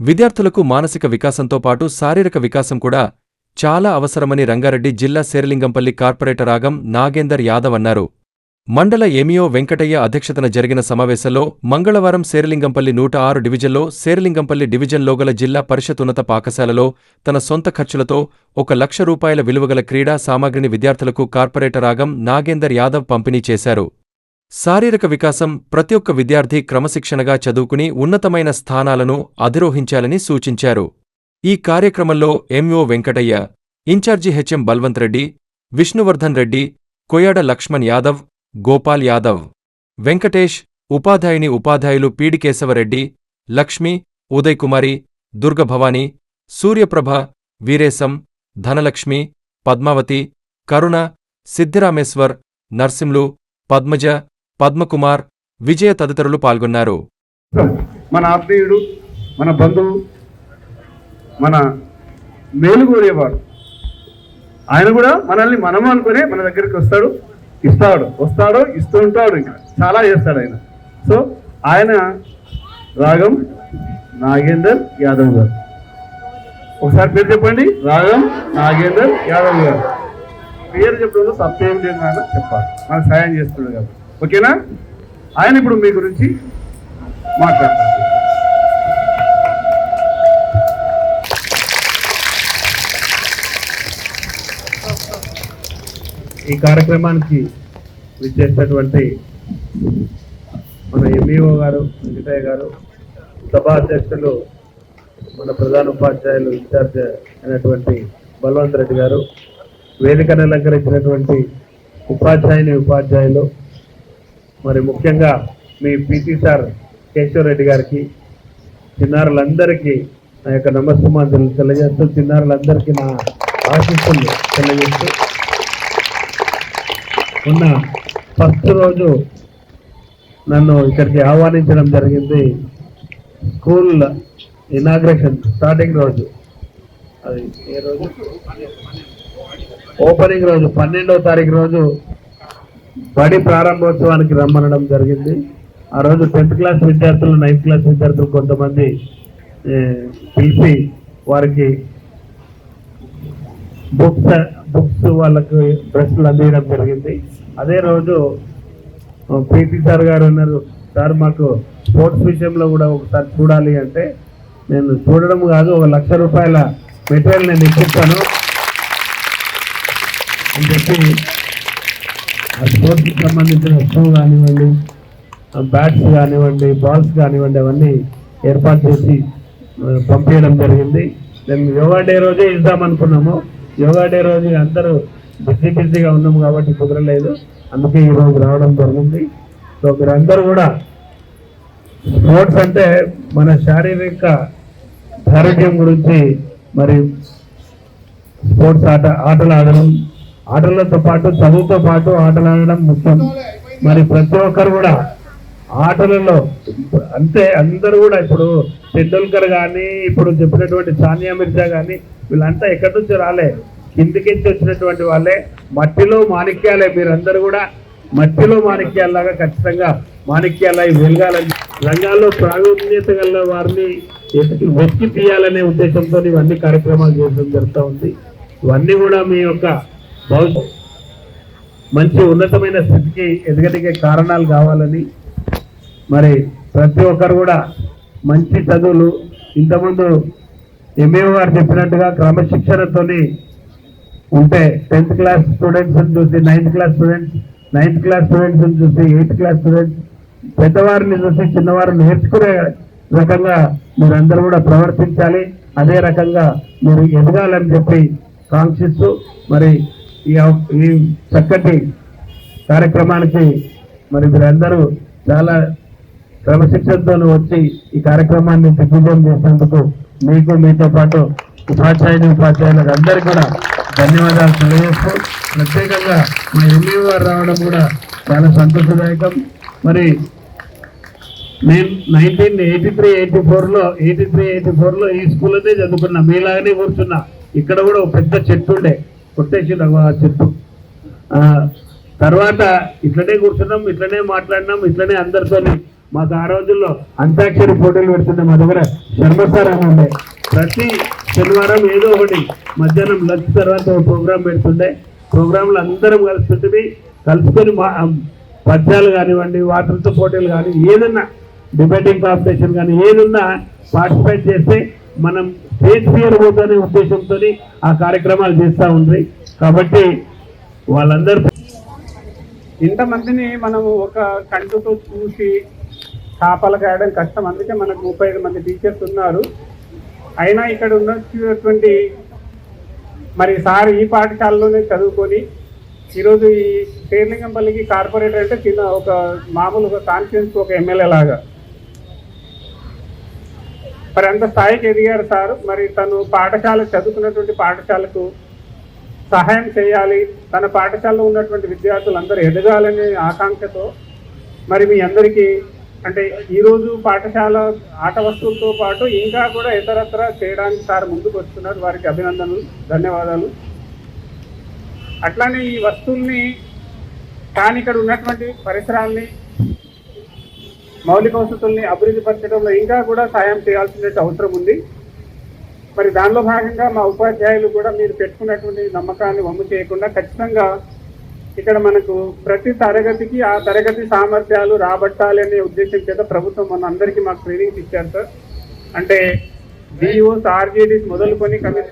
విద్యార్థులకు మానసిక వికాసంతో పాటు శారీరక వికాసం కూడా చాలా అవసరమని రంగారెడ్డి జిల్లా శేరలింగంపల్లి కార్పొరేటర్ ఆగం నాగేందర్ యాదవ్ అన్నారు. మండల ఏమియో వెంకటయ్య అధ్యక్షతన జరిగిన సమావేశంలో మంగళవారం శేరలింగంపల్లి నూట ఆరు డివిజన్లో శేరలింగంపల్లి డివిజన్లో గల జిల్లా పరిషత్ ఉన్నత పాఠశాలలో తన సొంత ఖర్చులతో ఒక లక్ష రూపాయల విలువగల క్రీడా సామాగ్రిని విద్యార్థులకు కార్పొరేటర్ ఆగం నాగేందర్ యాదవ్ పంపిణీ చేశారు. శారీరక వికాసం ప్రతి ఒక్క విద్యార్థి క్రమశిక్షణగా చదువుకుని ఉన్నతమైన స్థానాలను అధిరోహించాలని సూచించారు. ఈ కార్యక్రమంలో MO Venkataiah incharge HM Balwant Reddy Vishnuvardhan Reddy Koyyada Laxman Yadav Gopal Yadav Venkatesh ఉపాధ్యాయుని ఉపాధ్యాయులు పీడికేశవరెడ్డి లక్ష్మి ఉదయ్ కుమారి దుర్గభవాని సూర్యప్రభ వీరేశం ధనలక్ష్మి పద్మావతి కరుణ సిద్ధిరామేశ్వర్ నర్సింలు పద్మజ పద్మకుమార్ విజయ తదితరులు పాల్గొన్నారు. మన ఆత్మీయుడు మన బంధువు మన మేలుగూరేవాడు. ఆయన కూడా మనల్ని మనం అనుకునే మన దగ్గరికి వస్తాడు ఇస్తాడు వస్తాడో ఇస్తూ ఉంటాడు ఇంకా. చాలా చేస్తాడు ఆయన. సో ఆయన రాగం నాగేందర్ యాదవ్ గారు. ఒకసారి పేరు చెప్పండి. రాగం నాగేందర్ యాదవ్ గారు. పేరు చెప్పడంలో తప్పేం లేదు నాన్న చెప్పాలి. మనకు సాయం చేస్తున్నాడు కాబట్టి. ఓకేనా? ఆయన ఇప్పుడు మీ గురించి మాట్లాడతారు ఈ కార్యక్రమానికి విచ్చేసినటువంటి మన ఎంఈఓ గారు వెంకటయ్య గారు సభా అధ్యక్షులు మన ప్రధాన ఉపాధ్యాయులు ఇన్ఛార్జ్ అయినటువంటి బల్వంత్ రెడ్డి గారు వేదికను అలంకరించినటువంటి ఉపాధ్యాయుని ఉపాధ్యాయులు మరి ముఖ్యంగా మీ పీటీ సార్ కేశవ్ రెడ్డి గారికి చిన్నారులందరికీ నా యొక్క నమస్కారం తెలియజేస్తూ చిన్నారులందరికీ నా ఆశిస్తులు తెలియజేస్తూ ఉన్న ఫస్ట్ రోజు నన్ను ఇక్కడికి ఆహ్వానించడం జరిగింది. స్కూల్ ఇనాగ్రేషన్ స్టార్టింగ్ రోజు. అది ఏ రోజు? ఓపెనింగ్ రోజు పన్నెండవ తారీఖు రోజు బడి ప్రారంభోత్సవానికి రమ్మనడం జరిగింది. ఆ రోజు టెన్త్ క్లాస్ విద్యార్థులు నైన్త్ క్లాస్ విద్యార్థులు కొంతమంది పిలిచి వారికి బుక్స్ బుక్స్ వాళ్ళకు డ్రెస్సులు అందించడం జరిగింది. అదే రోజు పీటీ సార్ గారు అన్నారు సార్ మాకు స్పోర్ట్స్ విషయంలో కూడా ఒకసారి చూడాలి అంటే నేను చూడడం కాదు ఒక లక్ష రూపాయల మెటీరియల్ నేను ఇప్పిస్తాను. అని చెప్పి ఆ స్పోర్ట్స్కి సంబంధించిన షూ కానివ్వండి బ్యాట్స్ కానివ్వండి బాల్స్ కానివ్వండి అవన్నీ ఏర్పాటు చేసి పంపించడం జరిగింది. మేము యోగా డే రోజే ఇద్దామనుకున్నాము యోగా డే రోజు అందరూ బిజీ బిజీగా ఉన్నాము కాబట్టి కుదరలేదు. అందుకే ఈ రోజు రావడం జరిగింది. సో మీరందరూ కూడా స్పోర్ట్స్ అంటే మన శారీరక ఆరోగ్యం గురించి మరి స్పోర్ట్స్ ఆట ఆటలు ఆడడం ఆటలతో పాటు చదువుతో పాటు ఆటలు ఆడడం ముఖ్యం. మరి ప్రతి ఒక్కరు కూడా ఆటలలో అంతే అందరూ కూడా ఇప్పుడు టెండూల్కర్ కానీ ఇప్పుడు చెప్పినటువంటి సానియా మిర్జా కానీ వీళ్ళంతా ఎక్కడి నుంచి రాలే? కిందికించి వచ్చినటువంటి వాళ్ళే. మట్టిలో మాణిక్యాలే మీరందరూ కూడా. మట్టిలో మాణిక్యాల్లాగా ఖచ్చితంగా మాణిక్యాలై వెలగాలని. రంగాల్లో ప్రావీణ్యత గల వారిని వెతికి తీయాలనే ఉద్దేశంతో ఇవన్నీ కార్యక్రమాలు చేయడం జరుగుతూ ఉంది. ఇవన్నీ కూడా మీ యొక్క భవిష్యత్ మంచి ఉన్నతమైన స్థితికి ఎదగడిగే కారణాలు కావాలని మరి ప్రతి ఒక్కరు కూడా మంచి చదువులు ఇంతకుముందు ఎంఏఓ గారు చెప్పినట్టుగా క్రమశిక్షణతోని ఉంటే టెన్త్ క్లాస్ స్టూడెంట్స్ని చూసి ninth class students ninth class స్టూడెంట్స్ని చూసి ఎయిత్ క్లాస్ స్టూడెంట్స్ పెద్దవారిని చూసి చిన్నవారు నేర్చుకునే రకంగా మీరందరూ కూడా ప్రవర్తించాలి. అదే రకంగా మీరు ఎదగాలని చెప్పి కాంక్షిస్తూ మరి ఈ ఈ చక్కటి కార్యక్రమానికి మరి మీరందరూ చాలా క్రమశిక్షణతో వచ్చి ఈ కార్యక్రమాన్ని దిగ్విజయం చేసినందుకు మీకు మీతో పాటు ఉపాధ్యాయులు ఉపాధ్యాయులకు అందరికీ కూడా ధన్యవాదాలు తెలియజేస్తూ ప్రత్యేకంగా మా ఎంఈ గారు రావడం కూడా చాలా సంతోషదాయకం. మరి నేను నైన్టీన్ ఎయిటీ త్రీ ఎయిటీ ఫోర్లో ఎయిటీ త్రీ ఎయిటీ ఫోర్లో ఈ స్కూల్లోనే చదువుకున్నా. మీలాగానే కూర్చున్నా. ఇక్కడ కూడా ఒక పెద్ద చెట్టు ఉండే కొట్టేసిండు ఆ చెట్టు తర్వాత ఇట్లనే కూర్చున్నాం ఇట్లనే మాట్లాడినాం ఇట్లనే అందరితో మాకు ఆ రోజుల్లో అంత్యాక్షరి పోటీలు పెడుతుండే మా దగ్గర శర్మ ఉండే. ప్రతి శనివారం ఏదో ఒకటి మధ్యాహ్నం లంచ్ తర్వాత ఒక ప్రోగ్రాం పెడుతుండే. ప్రోగ్రాంలు అందరం కలుస్తుంటే కలుసుకొని మా పద్యాలు కానివ్వండి వాటర్తో పోటీలు కానీ ఏదన్నా డిబేటింగ్ కాంపిటీషన్ కానీ ఏదన్నా పార్టిసిపేట్ చేస్తే మనం స్టేజ్ ఫియర్ ఉద్దేశంతో ఆ కార్యక్రమాలు చేస్తూ ఉంది. కాబట్టి వాళ్ళందరూ ఇంతమందిని మనము ఒక కంటుతో చూసి కాపలు కాయడం కష్టం. అందుకే మనకు ముప్పై ఐదు మంది టీచర్స్ ఉన్నారు. అయినా ఇక్కడ ఉన్నటువంటి మరి సార్ ఈ పాఠశాలలోనే చదువుకొని ఈరోజు ఈ పేర్లింగంపల్లికి కార్పొరేటర్ అంటే చిన్న ఒక మామూలు ఒక కాన్ఫిడెన్స్ ఒక ఎమ్మెల్యే లాగా మరి అంత స్థాయికి ఎదిగారు సార్. మరి తను పాఠశాల చదువుకున్నటువంటి పాఠశాలకు సహాయం చేయాలి. తన పాఠశాలలో ఉన్నటువంటి విద్యార్థులందరూ ఎదగాలనే ఆకాంక్షతో మరి మీ అందరికీ అంటే ఈరోజు పాఠశాల ఆట వస్తువులతో పాటు ఇంకా కూడా ఇతరత్ర చేయడానికి సార్ ముందుకు వస్తున్నారు. వారికి అభినందనలు ధన్యవాదాలు. అట్లానే ఈ వస్తువుల్ని కానీ ఇక్కడ ఉన్నటువంటి పరిసరాల్ని మౌలిక వసతుల్ని అభివృద్ధి పరచడంలో ఇంకా కూడా సాయం చేయాల్సిన అవసరం ఉంది. మరి దానిలో భాగంగా మా ఉపాధ్యాయులు కూడా మీరు పెట్టుకున్నటువంటి నమ్మకాన్ని వమ్ము చేయకుండా ఖచ్చితంగా ఇక్కడ మనకు ప్రతి తరగతికి ఆ తరగతి సామర్థ్యాలు రాబట్టాలి అనే ఉద్దేశం చేత ప్రభుత్వం మన అందరికీ మాకు ట్రైనింగ్స్ ఇచ్చారు సార్ అంటే డిఓస్ ఆర్జేడీస్ మొదలుకొని కమిషన్